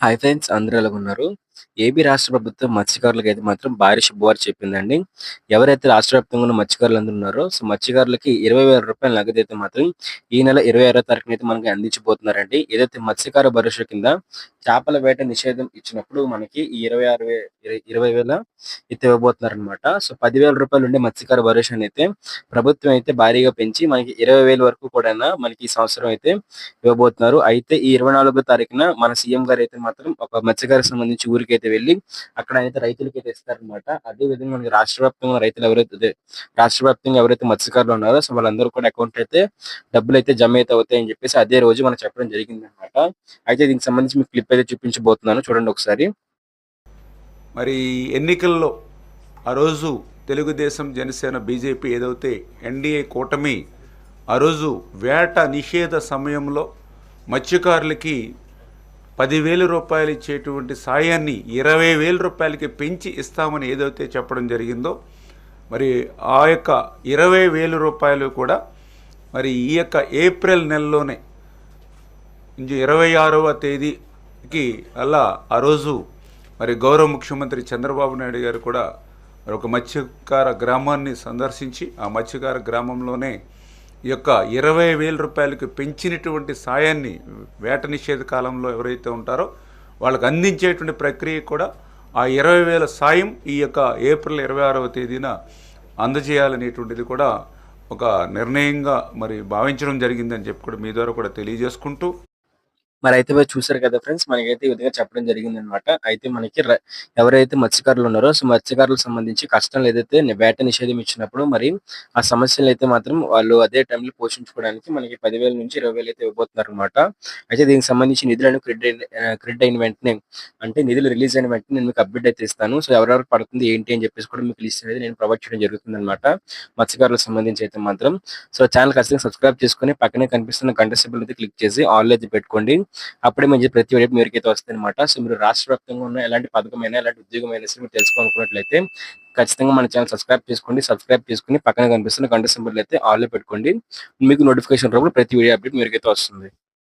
Hi friends అందరూ ఎలాగున్నారు? AP రాష్ట్ర ప్రభుత్వం మత్స్యకారులకైతే మాత్రం భారీ శుభవార్త చెప్పిందండి. ఎవరైతే రాష్ట్ర వ్యాప్తంగా ఉన్న మత్స్యకారులందరూ ఉన్నారో, సో మత్స్యకారులకి ఇరవై రూపాయల నగదు అయితే మాత్రం ఈ నెల ఇరవై ఆరో తారీఖున అయితే మనకి అందించబోతున్నారండి. ఏదైతే మత్స్యకార భరోసా కింద చేపల వేట నిషేధం ఇచ్చినప్పుడు మనకి ఈ 26 వే ఇర 20,000 అయితే ఇవ్వబోతున్నారనమాట. సో పదివేల రూపాయలు ఉండే మత్స్యకార భరోసానైతే ప్రభుత్వం అయితే భారీగా పెంచి మనకి ఇరవై వేల వరకు కూడా మనకి ఈ సంవత్సరం అయితే ఇవ్వబోతున్నారు. అయితే ఈ 24వ తారీఖున మన సీఎం అయితే మాత్రం ఒక మత్స్యకారికి సంబంధించి ఊరికి దగ్గరికి అయితే వెళ్ళి అక్కడ అయితే రైతులకి అయితే ఇస్తారనమాట. అదే విధంగా మనకి రాష్ట్ర వ్యాప్తంగా రైతులు ఎవరైతే రాష్ట్ర వ్యాప్తంగా ఎవరైతే మత్స్యకారులు ఉన్నారో సో వాళ్ళందరూ కూడా అకౌంట్ అయితే డబ్బులు అయితే జమ అయితే అవుతాయని చెప్పేసి అదే రోజు మనకు చెప్పడం జరిగింది అనమాట అయితే దీనికి సంబంధించి మీకు క్లిప్ అయితే చూపించబోతున్నాను చూడండి ఒకసారి. మరి ఎన్నికల్లో ఆ రోజు తెలుగుదేశం జనసేన బీజేపీ ఏదైతే ఎన్డీఏ కూటమి ఆ రోజు వేట నిషేధ సమయంలో మత్స్యకారులకి పదివేల రూపాయలు ఇచ్చేటువంటి సాయాన్ని ఇరవై వేల రూపాయలకి పెంచి ఇస్తామని ఏదైతే చెప్పడం జరిగిందో మరి ఆ యొక్క ఇరవై వేల రూపాయలు కూడా మరి ఈ యొక్క ఏప్రిల్ నెలలోనే ఇరవై ఆరవ తేదీకి అలా ఆ రోజు మరి గౌరవ ముఖ్యమంత్రి చంద్రబాబు నాయుడు గారు కూడా మరి ఒక మత్స్యకార గ్రామాన్ని సందర్శించి ఆ మత్స్యకార గ్రామంలోనే ఈ యొక్క ఇరవై వేల రూపాయలకు పెంచినటువంటి సాయాన్ని వేట నిషేధ కాలంలో ఎవరైతే ఉంటారో వాళ్ళకి అందించేటువంటి ప్రక్రియ కూడా ఆ ఇరవై వేల సాయం ఈ యొక్క ఏప్రిల్ ఇరవై ఆరవ తేదీన అందజేయాలనేటువంటిది కూడా ఒక నిర్ణయంగా మరి భావించడం జరిగిందని చెప్పి కూడా మీ ద్వారా కూడా తెలియజేసుకుంటూ మరి అయితే మీరు చూసారు కదా ఫ్రెండ్స్ మనకైతే ఈ విధంగా చెప్పడం జరిగిందనమాట. అయితే మనకి ఎవరైతే మత్స్యకారులు ఉన్నారో సో మత్స్యకారులకు సంబంధించి కష్టాలు ఏదైతే వేట నిషేధం ఇచ్చినప్పుడు మరి ఆ సమస్యలు అయితే మాత్రం వాళ్ళు అదే టైంలో పోషించుకోవడానికి మనకి పదివేల నుంచి ఇరవై వేలు అయితే ఇవ్వబోతున్నారనమాట. అయితే దీనికి సంబంధించి నిధులను క్రెడిట్ క్రెడిట్ అయిన వెంటనే అంటే నిధులు రిలీజ్ అయిన వెంటనే నేను మీకు అప్డేట్ అయితే ఇస్తాను. సో ఎవరెవరు పడుతుంది ఏంటి అని చెప్పేసి కూడా మీకు లిస్ట్ అనేది నేను ప్రొవైడ్ చేయడం జరుగుతుంది అనమాట మత్స్యకారులకు సంబంధించి అయితే మాత్రం సో ఛానల్ ఖచ్చితంగా సబ్స్క్రైబ్ చేసుకొని పక్కనే కనిపిస్తున్న గంట అయితే క్లిక్ చేసి ఆల్ అయితే పెట్టుకోండి. అప్పుడే మంచి ప్రతి వీడియో మీకైతే వస్తుందన్నమాట. సో మీరు రాష్ట్ర వ్యాప్తంగా ఉన్న ఎలాంటి పథకమైనా, ఎలాంటి ఉద్యోగమైనా సరే మీరు తెలుసుకోనుకున్నట్లయితే ఖచ్చితంగా మన ఛానల్ సబ్స్క్రైబ్ చేసుకోండి. సబ్స్క్రైబ్ చేసుకొని పక్కన కనిపిస్తున్న గంట సింబల్ అయితే ఆల్‌లో పెట్టుకోండి. మీకు నోటిఫికేషన్ రూపంలో ప్రతి వీడియో అప్డేట్ మీరుకైతే వస్తుంది.